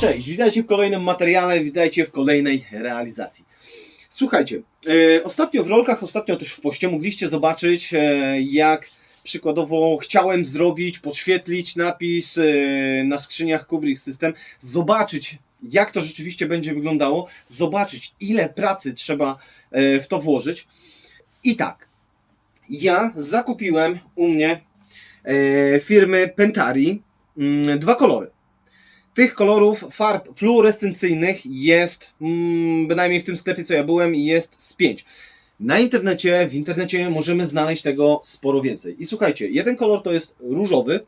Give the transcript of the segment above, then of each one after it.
Cześć, witajcie w kolejnym materiale, witajcie w kolejnej realizacji. Słuchajcie, e, ostatnio w rolkach, ostatnio też w poście mogliście zobaczyć, e, jak przykładowo chciałem zrobić, podświetlić napis e, na skrzyniach Kubrick System, zobaczyć jak to rzeczywiście będzie wyglądało, zobaczyć ile pracy trzeba e, w to włożyć. I tak, ja zakupiłem u mnie e, firmy Pentari mm, dwa kolory. Tych kolorów farb fluorescencyjnych jest, mm, bynajmniej w tym sklepie co ja byłem, jest z 5. Na internecie, w internecie możemy znaleźć tego sporo więcej. I słuchajcie, jeden kolor to jest różowy,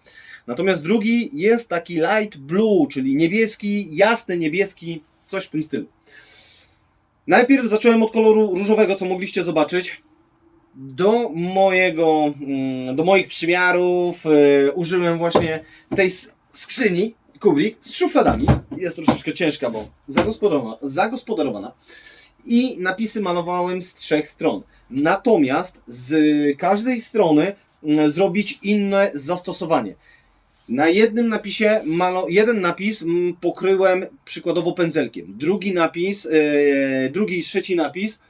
natomiast drugi jest taki light blue, czyli niebieski, jasny niebieski, coś w tym stylu. Najpierw zacząłem od koloru różowego, co mogliście zobaczyć. Do mojego, mm, do moich przymiarów e, użyłem właśnie tej skrzyni Kubrick z szufladami. Jest troszeczkę ciężka, bo zagospodarowana, zagospodarowana. I napisy malowałem z trzech stron. Natomiast z każdej strony mm, zrobić inne zastosowanie. Na jednym napisie, malo, jeden napis pokryłem przykładowo pędzelkiem. Drugi napis, e, drugi i trzeci napis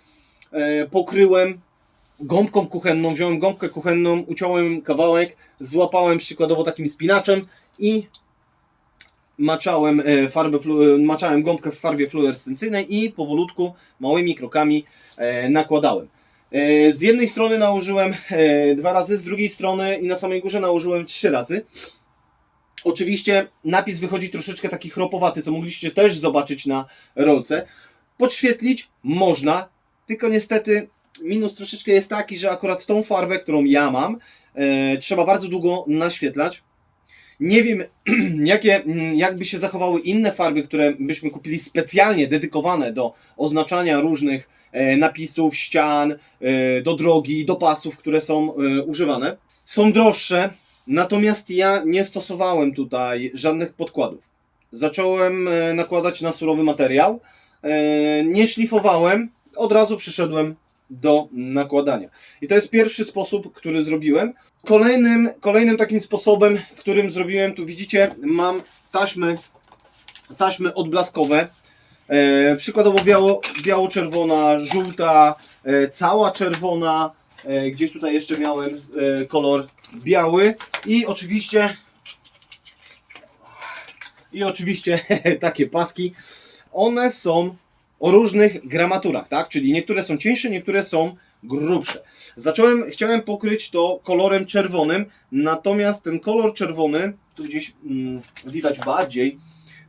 e, pokryłem gąbką kuchenną. Wziąłem gąbkę kuchenną, uciąłem kawałek, złapałem przykładowo takim spinaczem i maczałem e, farbę, maczałem gąbkę w farbie fluorescencyjnej i powolutku, małymi krokami nakładałem. Z jednej strony nałożyłem dwa razy, z drugiej strony i na samej górze nałożyłem trzy razy. Oczywiście napis wychodzi troszeczkę taki chropowaty, co mogliście też zobaczyć na rolce. Podświetlić można, tylko niestety minus troszeczkę jest taki, że akurat tą farbę, którą ja mam, e, trzeba bardzo długo naświetlać. Nie wiem, jakie, mm, jakby się zachowały inne farby, które byśmy kupili specjalnie dedykowane do oznaczania różnych e, napisów, ścian, e, do drogi, do pasów, które są e, używane. Są droższe, natomiast ja nie stosowałem tutaj żadnych podkładów. Zacząłem e, nakładać na surowy materiał, e, nie szlifowałem, od razu przyszedłem do nakładania. I to jest pierwszy sposób, który zrobiłem. Kolejnym, kolejnym takim sposobem, którym zrobiłem, tu widzicie, mam taśmy, taśmy odblaskowe. E, przykładowo biało, biało-czerwona, żółta, cała czerwona. E, gdzieś tutaj jeszcze miałem e, kolor biały. I oczywiście i oczywiście takie paski. One są o różnych gramaturach, tak? Czyli niektóre są cieńsze, niektóre są grubsze. Zacząłem, chciałem pokryć to kolorem czerwonym, natomiast ten kolor czerwony, tu gdzieś mm, widać bardziej,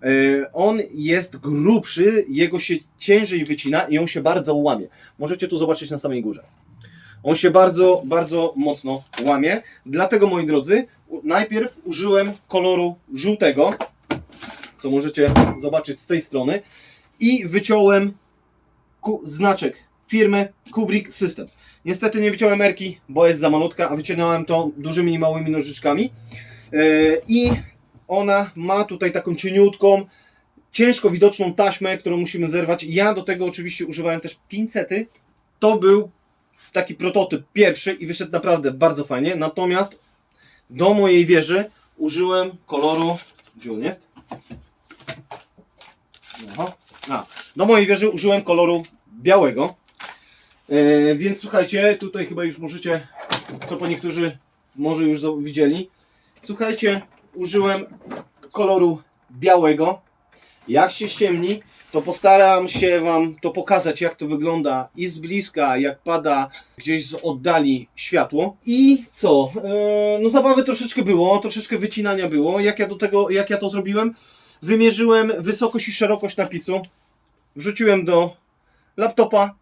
e, on jest grubszy, jego się ciężej wycina i on się bardzo łamie. Możecie tu zobaczyć na samej górze. On się bardzo, bardzo mocno łamie. Dlatego, moi drodzy, najpierw użyłem koloru żółtego, co możecie zobaczyć z tej strony, i wyciąłem znaczek firmy Kubrick System. Niestety nie wyciąłem erki, bo jest za malutka, a wyciągnąłem to dużymi i małymi nożyczkami. Yy, I ona ma tutaj taką cieniutką, ciężko widoczną taśmę, którą musimy zerwać. Ja do tego oczywiście używałem też pincety. To był taki prototyp pierwszy i wyszedł naprawdę bardzo fajnie. Natomiast do mojej wieży użyłem koloru. Gdzie on jest? Aha. A, do mojej wieży użyłem koloru białego. E, więc słuchajcie, tutaj chyba już możecie, co po niektórzy może już widzieli. Słuchajcie, użyłem koloru białego. Jak się ściemni, to postaram się Wam to pokazać, jak to wygląda i z bliska, jak pada gdzieś z oddali światło. I co? E, no zabawy troszeczkę było, troszeczkę wycinania było. Jak ja do tego, jak ja to zrobiłem? Wymierzyłem wysokość i szerokość napisu, wrzuciłem do laptopa,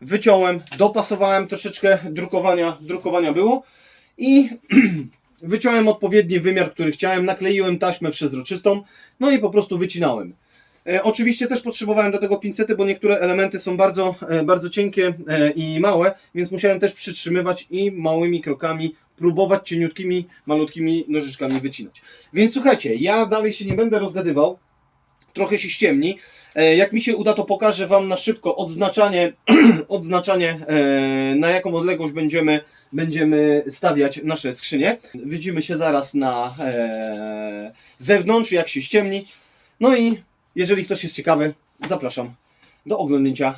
wyciąłem, dopasowałem troszeczkę drukowania, drukowania było i wyciąłem odpowiedni wymiar, który chciałem, nakleiłem taśmę przezroczystą, no i po prostu wycinałem. E, oczywiście też potrzebowałem do tego pincety, bo niektóre elementy są bardzo, e, bardzo cienkie e, i małe, więc musiałem też przytrzymywać i małymi krokami próbować cieniutkimi, malutkimi nożyczkami wycinać. Więc słuchajcie, ja dalej się nie będę rozgadywał. trochę się ściemni. Jak mi się uda, to pokażę Wam na szybko odznaczanie, odznaczanie na jaką odległość będziemy, będziemy stawiać nasze skrzynie. Widzimy się zaraz na zewnątrz, jak się ściemni. No i jeżeli ktoś jest ciekawy, zapraszam do oglądnięcia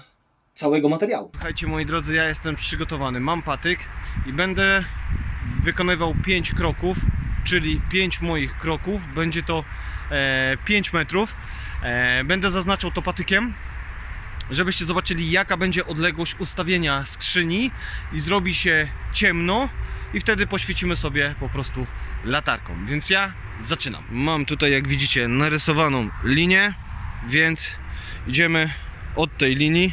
całego materiału. Słuchajcie moi drodzy, ja jestem przygotowany. Mam patyk i będę wykonywał 5 kroków, czyli 5 moich kroków. Będzie to e, 5 metrów. E, będę zaznaczał to patykiem, żebyście zobaczyli jaka będzie odległość ustawienia skrzyni i zrobi się ciemno i wtedy poświecimy sobie po prostu latarką. Więc ja zaczynam. Mam tutaj jak widzicie narysowaną linię, więc idziemy od tej linii.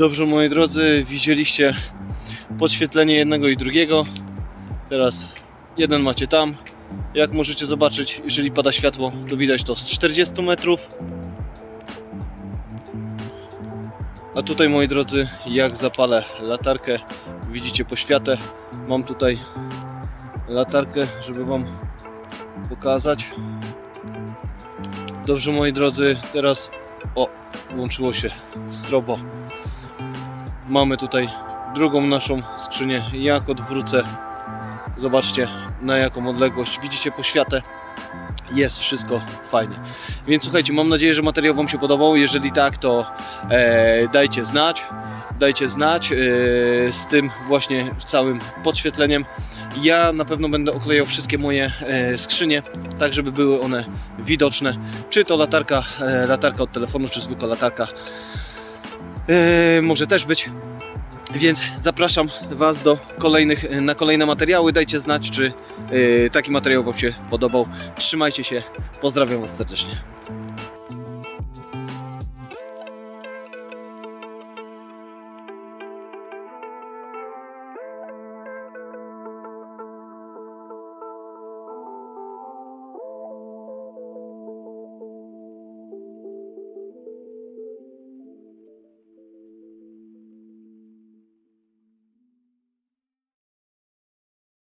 Dobrze, moi drodzy, widzieliście podświetlenie jednego i drugiego. Teraz jeden macie tam. Jak możecie zobaczyć, jeżeli pada światło, to widać to z 40 metrów. A tutaj, moi drodzy, jak zapalę latarkę, widzicie poświatę. Mam tutaj latarkę, żeby Wam pokazać. Dobrze, moi drodzy, teraz o, włączyło się strobo. Mamy tutaj drugą naszą skrzynię. Jak odwrócę, zobaczcie na jaką odległość. Widzicie poświatę. Jest wszystko fajnie. Więc słuchajcie, mam nadzieję, że materiał Wam się podobał. Jeżeli tak, to e, dajcie znać. Dajcie znać e, z tym właśnie całym podświetleniem. Ja na pewno będę oklejał wszystkie moje e, skrzynie, tak żeby były one widoczne. Czy to latarka, e, latarka od telefonu, czy zwykła latarka. E, może też być. Więc zapraszam Was do kolejnych, na kolejne materiały. Dajcie znać, czy e, taki materiał Wam się podobał. Trzymajcie się. Pozdrawiam Was serdecznie.